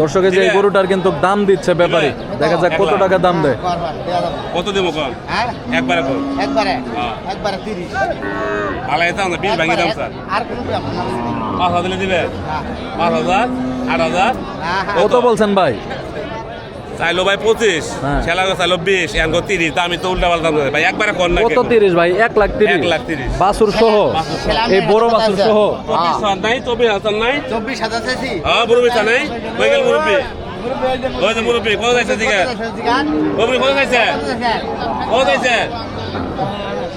দর্শকের যে গরুটার কিন্তু দাম দিচ্ছে ব্যাপারে। দেখা যাক কত টাকা দাম দেয়। কত দেবো কম হ্যাঁ? একবারে কম একবারে। হ্যাঁ। একবারে তিরিশ। আলাই দাম না বিল ভাঙি দাম স্যার। আর কোন পাঁচ হাজার দিবে? হ্যাঁ। পাঁচ হাজার আট হাজার। কত বলছেন ভাই? চাইলো ভাই পঁচিশ হ্যাঁ। ছেলা চাইলো বিশ এখন তিরিশ তা আমি তো উল্টা পাল্টা দাম ভাই একবারে কর না কত তিরিশ ভাই? এক লাখ তিরিশ। এক লাখ তিরিশ। বাসুর সহ? এই বড় বাসুর সহ? নাই চব্বিশ হাজার নাই। চব্বিশ হাজার চাইছি। হ্যাঁ মুরব্বী চা নাই? হয়ে গেল মুরব্বী? ওই যে মুরব্বী? কোথায় যাইছে দিকে মুরব্বী কোথায় যাইছে কোথায় যাইছে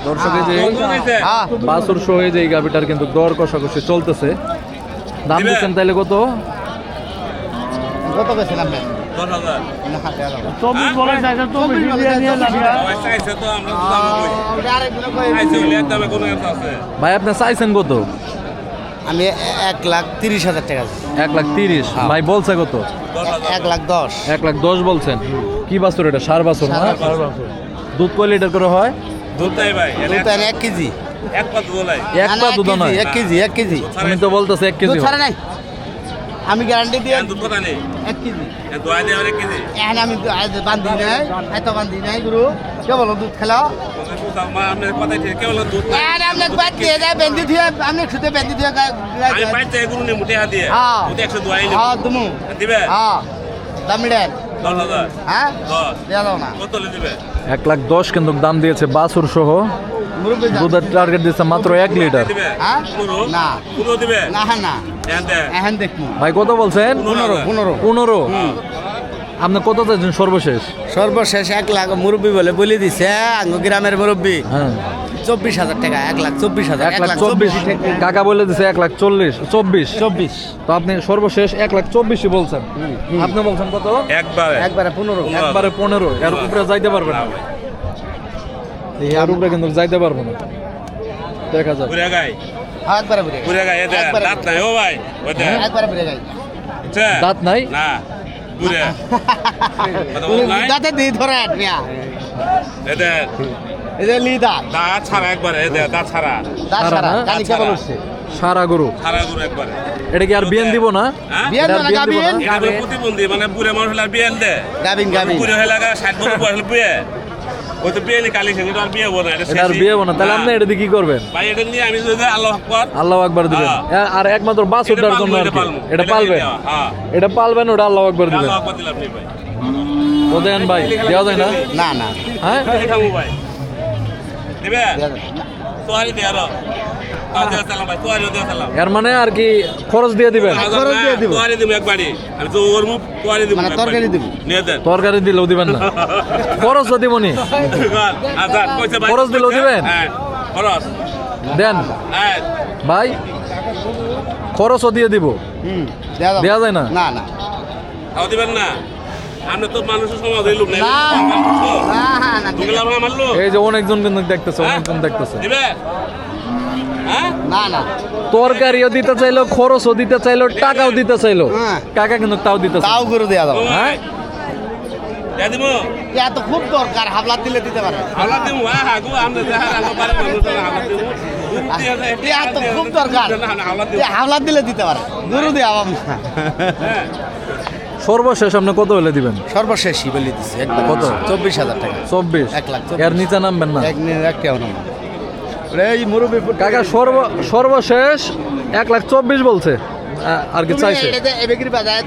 দর্শকের যে কোথায় যাইছে হ্যাঁ বাসুর সহ এই যে এই গাভিটার কিন্তু দর কষাকষি চলতেছে। দাম দিচ্ছেন তাইলে কত? কত গেছিলাম না। চব্বিশ চব্বিশ বলে চাইছে, আছে? ভাই আপনি চাইছেন কত? আমি এক লাখ তিরিশ হাজার টাকা এক লাখ তিরিশ? হ্যাঁ। ভাই বলছে কত? এক লাখ দশ। এক লাখ দশ বলছেন। কি বাছুর এটা? সার বাছুর না? দুধ কয় লিটার করে হয়? দুধ তাই ভাই দুধ আর এক কেজি। এক পা দুধ এক পা দুধ কেজি, নয়। এক কেজি এক কেজি। আমি তো বলতেছে এক কেজি ছাড়া নাই। আমি গ্যারান্টি দিয়ে দুধ কথা নেই। এক কেজি। দোয়া দিয়ে অনেক কেজি। এখন আমি বান্ধি নাই এত বান্ধি নাই গুরু। কে বলো দুধ খেলো? আপনার কথাই ঠিক। কেবল দুধ? নাই। এখন আপনি বাদ দিয়ে যায় বেঁধে দিয়ে আপনি শুধু বেঁধে দিয়ে গা- গা- আমি পাইতে এগুলো নিয়ে মুঠে হাত দিয়ে। হ্যাঁ। হ্যাঁ তুমি দিবে? হ্যাঁ। হ্যাঁ? এক লাখ দশ কিন্তু দাম দিয়েছে বাছুর সহ। দুধের টার্গেট দিচ্ছে মাত্র এক লিটার দিবে? না। দিবে? না হ্যাঁ না। এখন দেখব ভাই কত বলছেন? পনেরো পনেরো পনেরো। আপনি কত চাইছেন সর্বশেষ? সর্বশেষ এক লাখ মুরব্বী বলে বলে দিছে আঙ্গ গ্রামের মুরব্বী। হ্যাঁ। চব্বিশ হাজার টাকা এক লাখ চব্বিশ হাজার এক লাখ চব্বিশ। কাকা বলে দিছে এক লাখ চল্লিশ চব্বিশ। চব্বিশ। তো আপনি সর্বশেষ এক লাখ চব্বিশই বলছেন। আপনি বলছেন কত? একবারে। একবারে পনেরো। একবারে পনেরো। এর উপরে যাইতে পারবে না। এর উপরে কিন্তু যাইতে পারব না। দেখা যাক। ঘুরে গাই হ্যাঁ, একবারে বুড়ে ঘুরে গাই এতে দাঁত নাই ও ভাই ওতে একবারে বুড়ে গাই বুঝছে? দাঁত নাই? না ঘুরে কথা বল নাই? দাঁতে দিয়ে ধরে মিয়া। এতে এই যে দাঁত। দাঁত ছাড়া একবারে এতে দাঁত ছাড়া। দাঁত সারা ছাড়া কালি কেবল উঠছে সারা গরু। একবারে। এটা কি আর বিয়ান দিব না? হ্যাঁ? বিয়ান না গাবিন হলো প্রতিবন্ধী মানে বুড়ে মানুষ হলে বিয়ান দে। গাবিন গাবিন। বুড়ে লাগা ষাট বছর বয়স হলে বিয়ে। ওই তো বিয়ে নি কালি আর বিয়ে হব এটা এটা আর বিয়ে হব তাহলে আপনি। এটা দিয়ে কি করবেন? ভাই এটা নিয়ে আমি যদি আল্লাহ আকবর। আল্লাহ আকবার দিবেন। হ্যাঁ। আর একমাত্র এটা জন্য এটা পালবেন? হ্যাঁ। এটা পালবেন ওটা আল্লাহ আকবার দিবেন? আল্লাহ আকবর দিলাম ভাই। ও দেন ভাই দেওয়া যায় না? না না। হ্যাঁ? দেয়া এর মানে আর কি খরচ দিয়ে দিবেন খরচ দিয়ে দিব। তোহারি দিব আমি তো ওর মুখ দিব মানে তরকারি দিব। নিয়ে দেন তরকারি দিলেও দিবেন না খরচ আচ্ছা কইছে ভাই খরচ দিলেও দিবেন? হ্যাঁ খরচ দেন হ্যাঁ ভাই খরচও দিয়ে দিব হুম দেয়া যাবে দেয়া যায় না? না না তাও দিবেন না না না। না না এই যে অনেকজন কিন্তু দেখতেছে হ্যাঁ? অনেকজন দেখতেছে দিবে হ্যাঁ না না। তরকারিও দিতে চাইলো খরচও দিতে চাইলো টাকাও দিতে চাইলো। হ্যাঁ। কাকা কিন্তু তাও দিতে তাও করে দেয়া যাবে। হ্যাঁ? হ্যাঁ এত খুব দরকার হাবলা দিলে দিতে পারে। দিব হ্যাঁ হ্যাঁ গো আমরা দেখা আল্লাহ পারে মানুষ আল্লাহ দিব এত খুব দরকার। আল্লাহ দিব এ হাবলা দিলে দিতে পারে। গুরু দিয়ে আবাম হ্যাঁ। সর্বশেষ আপনি কত হলে দিবেন? সর্বশেষই বলে দিচ্ছি একদম। কত? চব্বিশ হাজার টাকা। চব্বিশ। এক লাখ। এর নিচে নামবেন না। এক নিয়ে এক কেউ নাম এই মুরব্বী কাকা সর্ব সর্বশেষ এক লাখ চব্বিশ বলছে। আর কি চাইছে?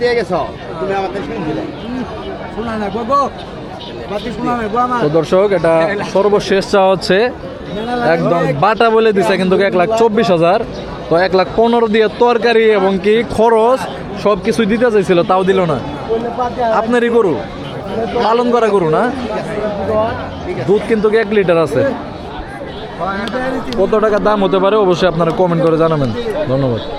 দিয়ে গেছো তুমি তো দর্শক এটা সর্বশেষ চাওয়া হচ্ছে। একদম বাটা বলে দিছে কিন্তু এক লাখ চব্বিশ হাজার। তো এক লাখ পনেরো দিয়ে তরকারি এবং কি খরচ সব কিছু দিতে চাইছিল তাও দিল না। আপনারই গরু পালন করা গরু না? দুধ কিন্তু এক লিটার আছে। কত টাকা দাম হতে পারে অবশ্যই আপনারা কমেন্ট করে জানাবেন। ধন্যবাদ।